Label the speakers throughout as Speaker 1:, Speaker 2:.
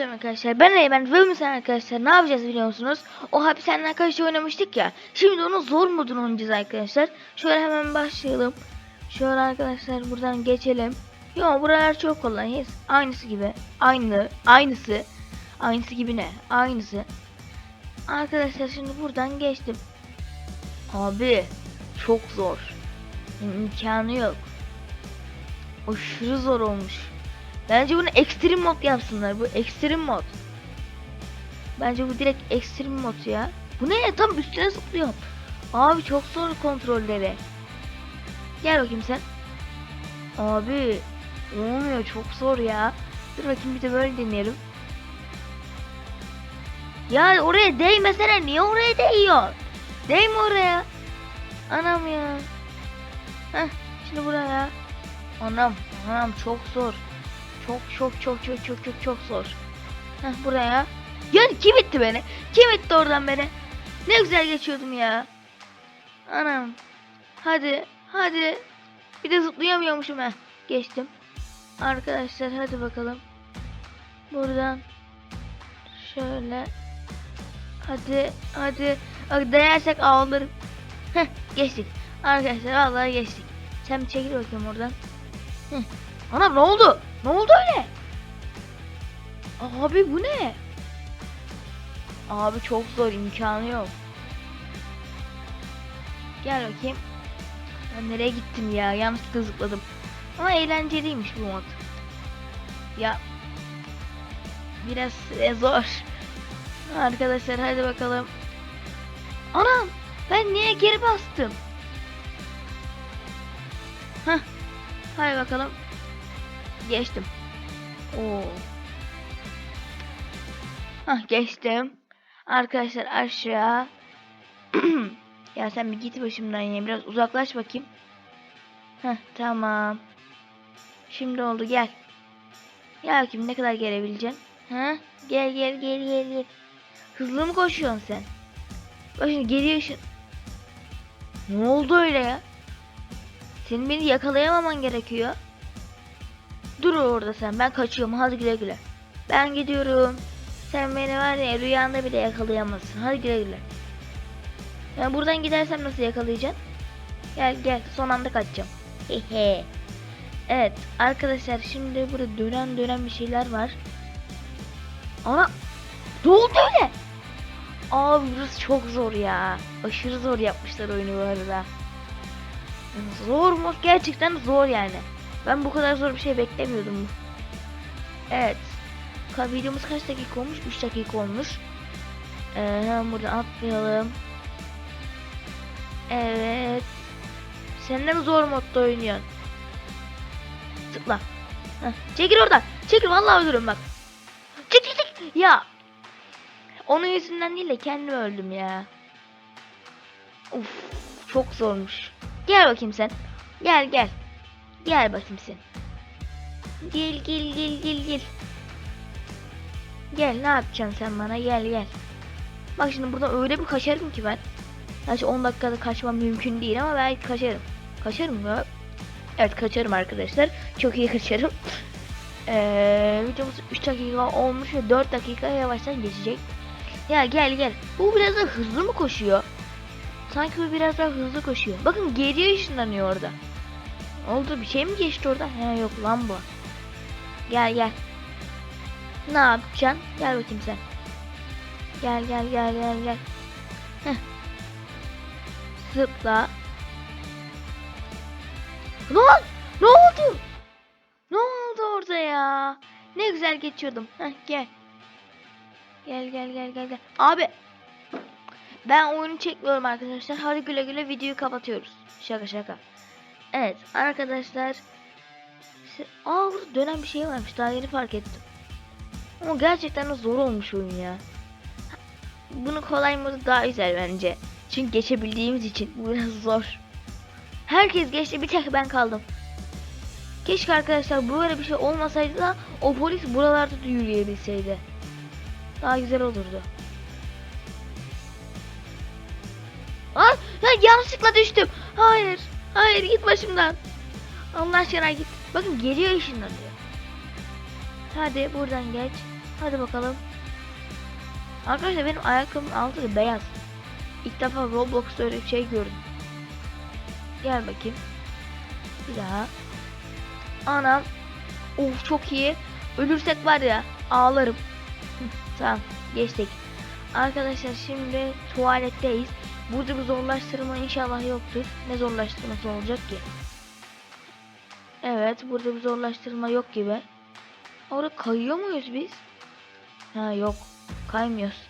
Speaker 1: selam arkadaşlar. Ben Eymen ve Ümit arkadaşlar. Ne yapacağız biliyor musunuz? O hapishaneden karşı oynamıştık ya. Şimdi onun zor modunu oynayacağız arkadaşlar. Şöyle hemen başlayalım. Şöyle arkadaşlar buradan geçelim. Yo buralar çok kolay. Aynısı gibi. Aynı. Aynısı. Aynısı gibi ne? Aynısı. Arkadaşlar şimdi buradan geçtim. Abi çok zor. İmkanı yok. Aşırı zor olmuş. Bence bunu ekstrem mod yapsınlar. Bu ekstrem mod. Bence bu direkt ekstrem mod ya. Bu ne ya? Tam üstüne zıplıyorum. Abi çok zor kontrolleri. Gel bakayım sen. Abi olmuyor çok zor ya. Dur bakayım bir de böyle deneyelim. Ya oraya değmesene niye oraya değiyor? Değme oraya. Anam ya. Heh şimdi buraya. Anam anam çok zor. Çok çok çok çok çok çok çok zor. Heh buraya. Ya kim itti beni? Kim itti oradan beni? Ne güzel geçiyordum ya. Anam. Hadi hadi. Bir de zıplayamıyormuşum ha. Geçtim. Arkadaşlar hadi bakalım. Buradan şöyle. Hadi hadi. Bak değersek ağlarım. Heh geçtik. Arkadaşlar vallahi geçtik. Sen bir çekil bakayım oradan. Heh. Anam ne oldu? Ne oldu öyle? Abi bu ne? Abi çok zor imkanı yok. Gel bakayım. Ben nereye gittim ya? Yanlışlıkla zıpladım. Ama eğlenceliymiş bu mod. Ya biraz e, zor. Arkadaşlar hadi bakalım. Anam ben niye geri bastım? Hah. Hadi bakalım. Geçtim. Oo. Hah geçtim. Arkadaşlar aşağı. ya sen bir git başımdan ya. Biraz uzaklaş bakayım. Heh tamam. Şimdi oldu gel. Gel bakayım ne kadar gelebileceksin. Ha? Gel gel gel gel gel. Hızlı mı koşuyorsun sen? Bak şimdi. Ne oldu öyle ya? Senin beni yakalayamaman gerekiyor. Dur orada sen. Ben kaçıyorum. Hadi güle güle. Ben gidiyorum. Sen beni var ya rüyanda bile yakalayamazsın. Hadi güle güle. Ben buradan gidersem nasıl yakalayacaksın? Gel gel. Son anda kaçacağım. Hehe. Evet arkadaşlar şimdi burada dönen dönen bir şeyler var. Ana ne oldu öyle? Abi burası çok zor ya. Aşırı zor yapmışlar oyunu bu arada. Zor mu? Gerçekten zor yani. Ben bu kadar zor bir şey beklemiyordum. Evet. Videomuz kaç dakika olmuş? 3 dakika olmuş. Ee, hemen buradan atlayalım. Evet. Sen de zor modda oynuyorsun? Tıkla. Heh, Çekil oradan. Çekil vallahi öldürürüm bak. Çek çek çek. Ya. Onun yüzünden değil de kendim öldüm ya. Uf, çok zormuş. Gel bakayım sen. Gel gel. Gel bakayım. Gel gel gel gel gel. Gel ne yapacaksın sen bana gel gel. Bak şimdi buradan öyle bir kaçarım ki ben. Gerçi 10 dakikada kaçmam mümkün değil ama belki kaçarım. Kaçarım mı? Evet kaçarım arkadaşlar. Çok iyi kaçarım. Ee, videomuz 3 dakika olmuş ve 4 dakika yavaştan geçecek. Ya gel gel. Bu biraz da hızlı mı koşuyor? Sanki bu biraz daha hızlı koşuyor. Bakın geriye ışınlanıyor orada. Oldu bir şey mi geçti orada? He yok lan bu. Gel gel. Ne yapacaksın? Gel bakayım sen. Gel gel gel gel gel. Heh. Zıpla. Oldu? Ne oldu? Ne oldu orada ya? Ne güzel geçiyordum. Heh gel. Gel gel gel gel gel. Abi. Ben oyunu çekmiyorum arkadaşlar. Hadi güle güle videoyu kapatıyoruz. Şaka şaka. Evet arkadaşlar. Aa burada dönen bir şey varmış. Daha yeni fark ettim. Ama gerçekten de zor olmuş oyun ya. Bunu kolay modu daha güzel bence. Çünkü geçebildiğimiz için bu biraz zor. Herkes geçti bir tek ben kaldım. Keşke arkadaşlar böyle bir şey olmasaydı da o polis buralarda da yürüyebilseydi. Daha güzel olurdu. Ay, ya yanlışlıkla düştüm. Hayır. Hayır git başımdan. Allah aşkına git. Bakın geliyor ışınlanıyor. Hadi buradan geç. Hadi bakalım. Arkadaşlar benim ayakkabımın altı beyaz. İlk defa Roblox'ta öyle bir şey gördüm. Gel bakayım. Bir daha. Anam. Of çok iyi. Ölürsek var ya ağlarım. Tamam geçtik. Arkadaşlar şimdi tuvaletteyiz. Burada bir zorlaştırma inşallah yoktur. Ne zorlaştırması olacak ki? Evet burada bir zorlaştırma yok gibi. Orada kayıyor muyuz biz? Ha yok. Kaymıyoruz.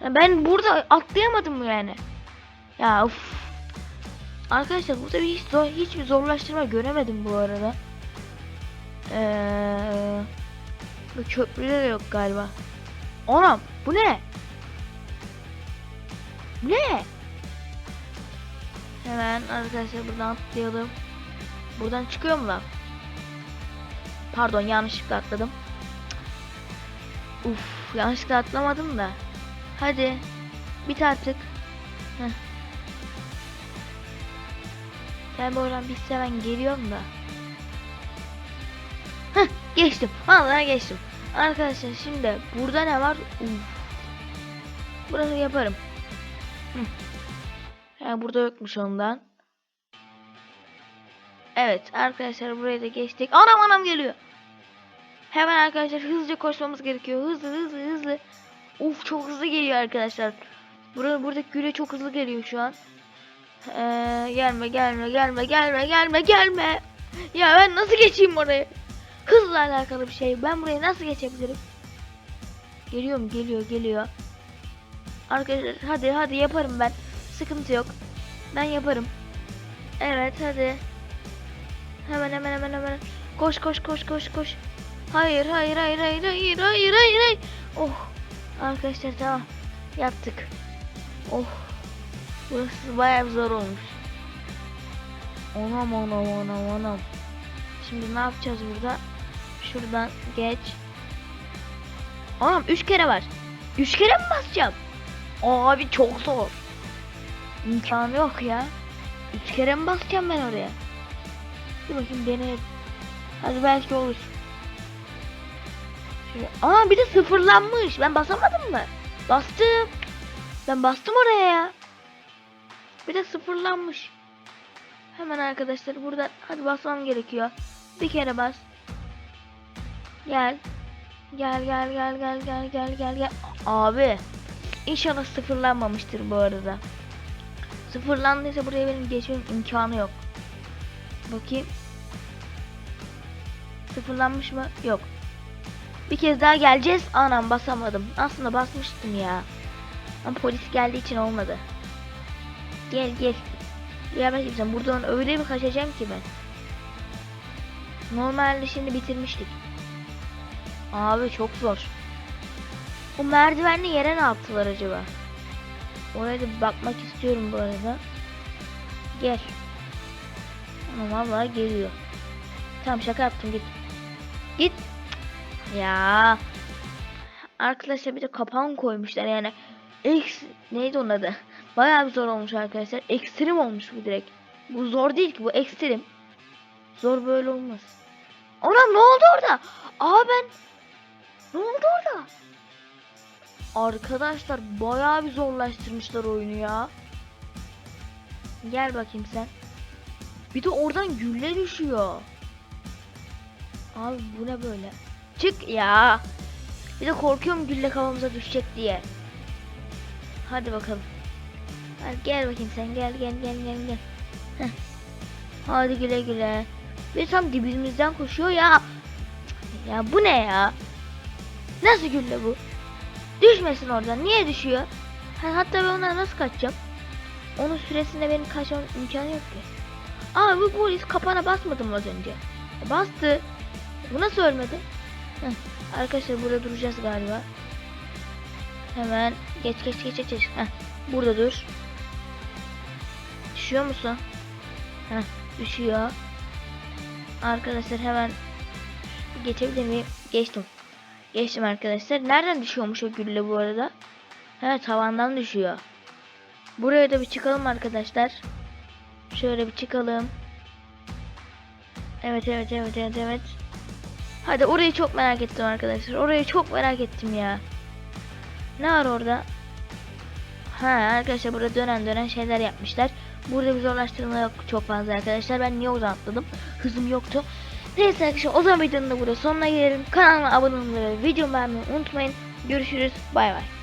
Speaker 1: Ya ben burada atlayamadım mı yani? Ya uf. Arkadaşlar burada bir hiç zor, hiçbir zorlaştırma göremedim bu arada. Ee, bu köprüde de yok galiba. Anam bu ne? Ne? Hemen arkadaşlar buradan atlayalım. Buradan çıkıyor mu lan? Pardon yanlışlıkla atladım. Uf yanlışlıkla atlamadım da. Hadi. Bit artık. Heh. Ben bu oradan bitse ben geliyorum da. Heh geçtim. Vallahi geçtim. Arkadaşlar şimdi burada ne var? Uf. Burası yaparım. Hı. Ha, burada yokmuş ondan. Evet arkadaşlar buraya da geçtik. Anam anam geliyor. Hemen arkadaşlar hızlıca koşmamız gerekiyor. Hızlı hızlı hızlı. Uf çok hızlı geliyor arkadaşlar. Burada buradaki güre çok hızlı geliyor şu an. Ee, gelme gelme gelme gelme gelme gelme. Ya ben nasıl geçeyim oraya? Hızla alakalı bir şey. Ben buraya nasıl geçebilirim? Geliyor mu? Geliyor geliyor. Arkadaşlar hadi hadi yaparım ben. Sıkıntı yok. Ben yaparım. Evet hadi. Hemen hemen hemen hemen. Koş koş koş koş koş. Hayır hayır hayır hayır hayır hayır hayır. Oh. Arkadaşlar tamam. Yaptık. Oh. Burası bayağı zor olmuş. Anam anam anam anam. Şimdi ne yapacağız burada? Şuradan geç. Anam 3 kere var. 3 kere mi basacağım? Abi çok zor. İmkanı yok ya. 3 kere mi basacağım ben oraya? Bir bakayım deneyelim. Hadi belki olur. Şöyle. Aa bir de sıfırlanmış. Ben basamadım mı? Bastım. Ben bastım oraya ya. Bir de sıfırlanmış. Hemen arkadaşlar buradan hadi basmam gerekiyor. Bir kere bas. Gel. Gel gel gel gel gel gel gel gel. Abi. İnşallah sıfırlanmamıştır bu arada. Sıfırlandıysa buraya benim geçmem imkanı yok. Bakayım. Sıfırlanmış mı? Yok. Bir kez daha geleceğiz. Anam basamadım. Aslında basmıştım ya. Ama polis geldiği için olmadı. Gel gel. Ya ben kimsem buradan öyle bir kaçacağım ki ben. Normalde şimdi bitirmiştik. Abi çok zor. Bu merdivenli yere ne yaptılar acaba? Oraya da bakmak istiyorum bu arada. Gel. Ama vallahi geliyor. Tamam şaka yaptım git. Git. Ya. Arkadaşlar bir de kapan koymuşlar yani. X neydi onun adı? Bayağı bir zor olmuş arkadaşlar. Ekstrem olmuş bu direkt. Bu zor değil ki bu ekstrem. Zor böyle olmaz. Anam ne oldu orada? Aa ben ne oldu orada? Arkadaşlar bayağı bir zorlaştırmışlar oyunu ya. Gel bakayım sen. Bir de oradan gülle düşüyor. Abi bu ne böyle? Çık ya. Bir de korkuyorum gülle kafamıza düşecek diye. Hadi bakalım. Hadi gel bakayım sen gel gel gel gel gel. Hadi güle güle. Bir tam dibimizden koşuyor ya. Ya bu ne ya? Nasıl gülle bu? Düşmesin oradan. Niye düşüyor? Ha, hatta ben ondan nasıl kaçacağım? Onun süresinde benim kaçmam imkanı yok ki. Aa bu polis kapana basmadı mı az önce? Bastı. Bu nasıl ölmedi? Heh. Arkadaşlar burada duracağız galiba. Hemen geç geç geç. geç. Heh. Burada dur. Düşüyor musun? Heh. Düşüyor. Arkadaşlar hemen geçebilir miyim? Geçtim. Geçtim arkadaşlar. Nereden düşüyormuş o gülle bu arada? Evet tavandan düşüyor. Buraya da bir çıkalım arkadaşlar. Şöyle bir çıkalım. Evet evet evet evet evet. Hadi orayı çok merak ettim arkadaşlar. Orayı çok merak ettim ya. Ne var orada? Ha arkadaşlar burada dönen dönen şeyler yapmışlar. Burada bir zorlaştırma yok çok fazla arkadaşlar. Ben niye oradan atladım? Hızım yoktu. Neyse arkadaşlar o zaman videonun da burada sonuna gelelim. Kanalıma abone olmayı videomu beğenmeyi unutmayın. Görüşürüz. Bay bay.